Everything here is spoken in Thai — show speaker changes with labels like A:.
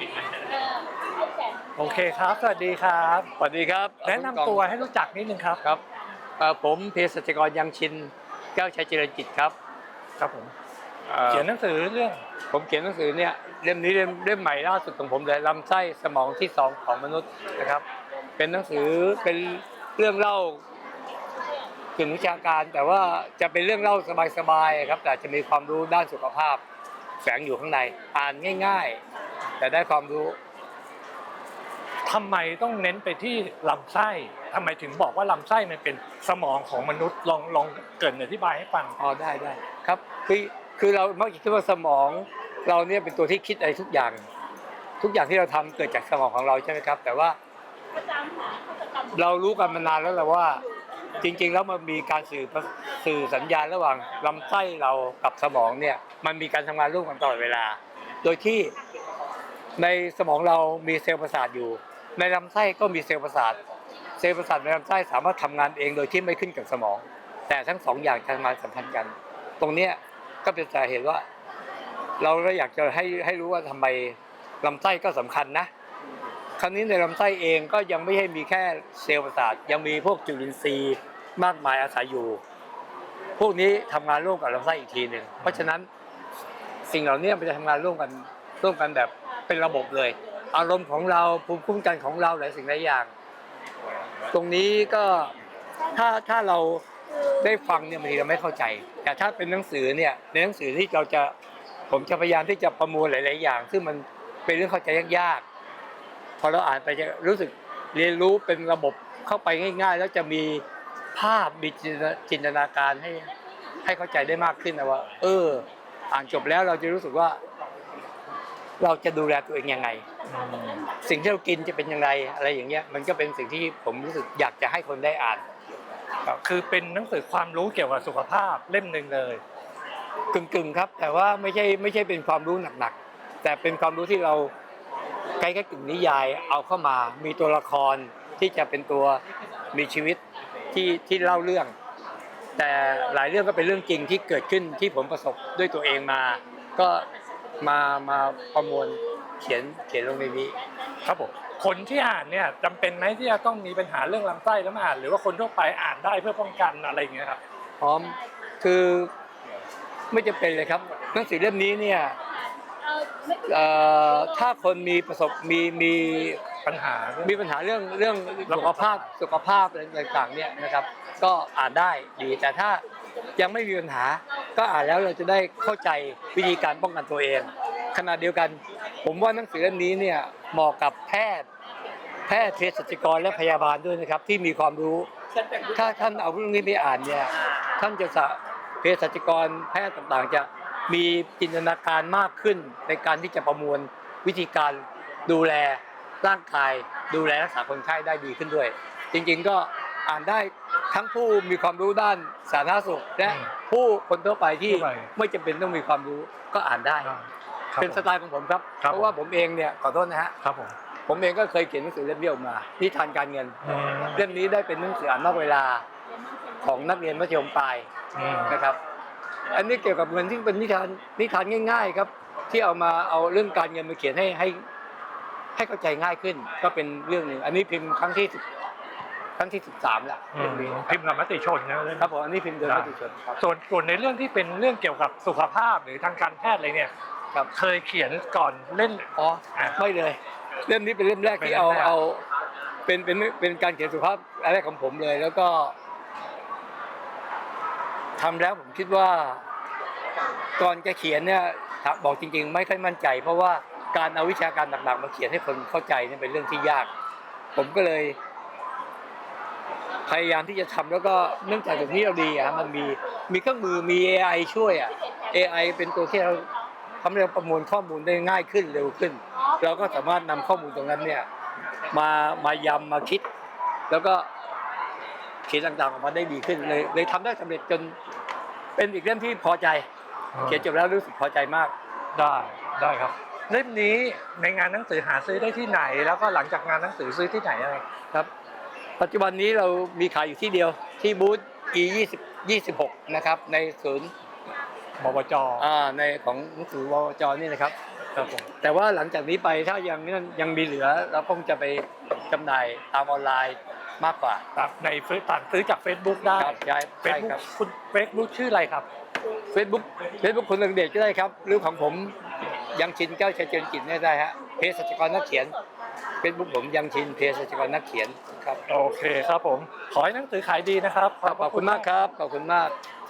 A: เออให้แสน
B: โอเคครับ สวัสดีครับ
C: สวัสดีครับ
B: แนะนำตัวให้รู้จักนิดนึงครับ
C: ครับเอ่อผมเภสัชกรยังชินแก้วชัยเจริญจิตครับ
B: ครับผม
C: อ่อ
B: เขียนหนังสือเรื่อง
C: ผมเขียนหนังสือเนี่ยเล่มนี้เล่มเล่มใหม่ล่าสุดของผมเลยลำไส้สมองที่สองของมนุษย์นะครับ เป็นหนังสือเป็นเรื่องเล่ากึ่งวิชาการ แต่ว่าจะเป็นเรื่องเล่าสบายๆครับ แต่จะมีความรู้ด้านสุขภาพ แฝงอยู่ข้างในอ่านง่าย ๆ แต่ได้ความรู้
B: ทำไมต้องเน้นไปที่ลำไส้ทำไมถึงบอกว่าลำไส้มันเป็นสมองของมนุษย์ลองลองเกรินอธิบายให้ฟัง
C: อ๋อได้ได้ครับคือคือเรามักจะคิดว่าสมอง เราเนี่ยเป็นตัวที่คิดอะไรทุกอย่าง ทุกอย่างที่เราทำเกิดจากสมองของเราใช่ไหมครับ แต่ว่า
A: ประจำหาเขาจะจำ
C: เรารู้กันมานานแล้วแหละว่า จริง ๆ แล้วมันมีการสื่อสื่อสัญญาณระหว่างลำไส้เรากับสมองเนี่ยมันมีการทำงานร่วมกันตลอดเวลา โดยที่ ในสมองเรามีเซลล์ประสาทอยู่ ในลำไส้ก็มีเซลล์ประสาท เซลล์ประสาทในลำไส้สามารถทำงานเองโดยที่ไม่ขึ้นกับสมอง แต่ทั้งสองอย่างทำงานสัมพันธ์กัน ตรงเนี้ยก็เป็นสาเหตุว่า เราก็อยากจะให้ให้รู้ว่าทำไมลำไส้ก็สำคัญนะ คราวนี้ในลำไส้เองก็ยังไม่ใช่มีแค่เซลล์ประสาท ยังมีพวกจุลินทรีย์มากมายอาศัยอยู่ พวกนี้ทำงานร่วมกับลำไส้อีกทีหนึ่งเพราะฉะนั้นสิ่งเหล่านี้มันจะทำงานร่วมกันร่วมกันแบบ เป็นระบบเลย อารมณ์ของเราภูมิคุ้มกันของเราหลายสิ่งหลายอย่าง ตรงนี้ก็ถ้าถ้าเราได้ฟังเนี่ยบางทีเราไม่เข้าใจ แต่ถ้าเป็นหนังสือเนี่ยในหนังสือที่เราจะผมจะพยายามที่จะประมวลหลาย ๆ อย่าง ซึ่งมันเป็นเรื่องเข้าใจยากๆพอเราอ่านไปจะรู้สึกเรียนรู้เป็นระบบเข้าไปง่าย ๆ แล้วจะมีภาพมีจินตจินตนาการให้ให้เข้าใจได้มากขึ้นนะว่า เออ อ่านจบแล้วเราจะรู้สึกว่า เราจะดูแลตัวเองยังไง สิ่งที่เรากินจะเป็นยังไงอะไรอย่างเงี้ยมันก็เป็นสิ่งที่ผมรู้สึกอยากจะให้คนได้อ่าน
B: คือเป็นหนังสือความรู้เกี่ยวกับสุขภาพเล่มหนึ่งเลย
C: กึ่งๆครับ แต่ว่าไม่ใช่ไม่ใช่เป็นความรู้หนักๆแต่เป็นความรู้ที่เราใกล้ๆกึ่งนิยายเอาเข้ามา มีตัวละครที่จะเป็นตัวมีชีวิตที่ที่เล่าเรื่อง แต่หลายเรื่องก็เป็นเรื่องจริงที่เกิดขึ้นที่ผมประสบด้วยตัวเองมา ก็ มามาประมวลเขียนเขียนลงในนี้
B: ครับผมคนที่อ่านเนี่ยจำเป็นไหมที่จะต้องมีปัญหาเรื่องลำไส้แล้วมาอ่าน หรือว่าคนทั่วไปอ่านได้เพื่อป้องกันอะไรอย่างเงี้ยครับ
C: พร้อมคือไม่จำเป็นเลยครับหนังสือเล่มนี้เนี่ย
A: เออไม่
C: เอ่อถ้าคนมีประสบมีมี
B: ปัญหาเรื่อง
C: มีปัญหาเรื่องเรื่องสุขภาพสุขภาพอะไรต่างๆเนี่ยนะครับ ก็อ่านได้ดีแต่ถ้า ยังไม่มีปัญหา ก็อ่านแล้วเราจะได้เข้าใจวิธีการป้องกันตัวเอง ขณะเดียวกัน ผมว่าหนังสือเล่มนี้เนี่ยเหมาะกับแพทย์ แพทย์เภสัชกรและพยาบาลด้วยนะครับ ที่มีความรู้ ถ้าท่านเอาเรื่องนี้ไปอ่านเนี่ยท่านจะสะเภสัชกรแพทย์ต่างๆ จะมีจินตนาการมากขึ้นในการที่จะประมวลวิธีการดูแลร่างกาย ดูแลรักษาคนไข้ได้ดีขึ้นด้วย จริงๆก็อ่านได้ ทั้งผู้มีความรู้ด้านสาธารณสุขและผู้คนทั่วไปที่
B: ทั่วไป
C: ไม่จำเป็นต้องมีความรู้ก็อ่านได้
B: ครับ
C: เป็นสไตล์ของผมครับ
B: ครับ
C: เพราะว่าผมเองเนี่ยขอโทษนะฮะ
B: ครับผม
C: ผมเองก็เคยเขียนหนังสือเล่มนี้ออกมานิทานการเงิน
B: อืม
C: เล่มนี้ได้เป็นหนังสืออ่านนอกเวลาของนักเรียนมัธยมปลาย
B: อืม
C: นะครับ อันนี้เกี่ยวกับเงินที่เป็นนิทานนิทานง่าย ๆ ครับ ที่เอามาเอาเรื่องการเงินมาเขียนให้ให้ให้เข้าใจง่ายขึ้น ก็เป็นเรื่องหนึ่งอันนี้พิมพ์ครั้งที่สิบค รั้งที่สิบสามละ
B: อื
C: เล่
B: ม
C: มนี้
B: พิมพ์กับมติชนนะเรื่อง
C: ครับผมอันนี้พิมพ์โดย
B: ได้
C: มติชนครับ
B: ส่วนส่วนในเรื่องที่เป็นเรื่องเกี่ยวกับสุขภาพหรือทางการแพทย์อะไรเนี่ย
C: ครับ
B: เคยเขียนก่อนเล่น
C: อ๋อไม่เลยเล่มนี้เป็นเล่มแรกที่เอา
B: เป็นเล่มแรก
C: เอาเป็นเป็นเป็นการเขียนสุภาพอันแรกของผมเลย แล้วก็ทำแล้วผมคิดว่าก่อนจะเขียนเนี่ยครับบอกจริง ๆ ไม่ค่อยมั่นใจ เพราะว่าการเอาวิชาการหนักๆมาเขียนให้คนเข้าใจเนี่ยเป็นเรื่องที่ยาก ผมก็เลย พยายามที่จะทำแล้วก็เนื่องจากเดี๋ยวนี้เราดีอะมันมีมีเครื่องมือมี AI ช่วยอะ AI เป็นตัวที่เราทำให้เราประมวลข้อมูลได้ง่ายขึ้นเร็วขึ้น เราก็สามารถนำข้อมูลตรงนั้นเนี่ยมามายำมาคิด แล้วก็เขียนต่างๆออกมาได้ดีขึ้นเลยเลยทำได้สำเร็จจนเป็นอีกเรื่องที่พอใจ เขียนจบแล้วรู้สึกพอใจมาก
B: ได้ได้ครับเล่มนี้ในงานหนังสือหาซื้อได้ที่ไหน แล้วก็หลังจากงานหนังสือซื้อที่ไหนอะไร
C: ครับ ปัจจุบันนี้เรามีขายอยู่ที่เดียวที่บูธ E 20 26นะครับ ในศูนย์
B: บวจ
C: อ่าในของหนังสือวจนี่นะครับ
B: ครับผม
C: แต่ว่าหลังจากนี้ไปถ้ายังนั่นยังมีเหลือเราคงจะไปจำหน่ายตามออนไลน์มากกว่า
B: ครับในเฟซสั่งซื้อจาก Facebook ได้
C: ครับใช่
B: เฟ
C: ใช่
B: ซบุ๊
C: ค
B: ก
C: รับ
B: คุณเฟซบุ๊กชื่ออะไรครับ
C: เฟซบุ๊กเฟซบุ๊กคนเรื่องเด็กก็ได้ครับ หรือของผมยังชินแก้วชัยเจริญกิจเนี่ยได้ฮะเพจสัจกรนักเขียน เฟซบุ๊กผมยังชินเพจสัจกรนักเขียนครับ
B: โอเคครับผม ขอให้หนังสือขายดีนะครับ
C: ขอบคุณมากครับ ขอบคุณมาก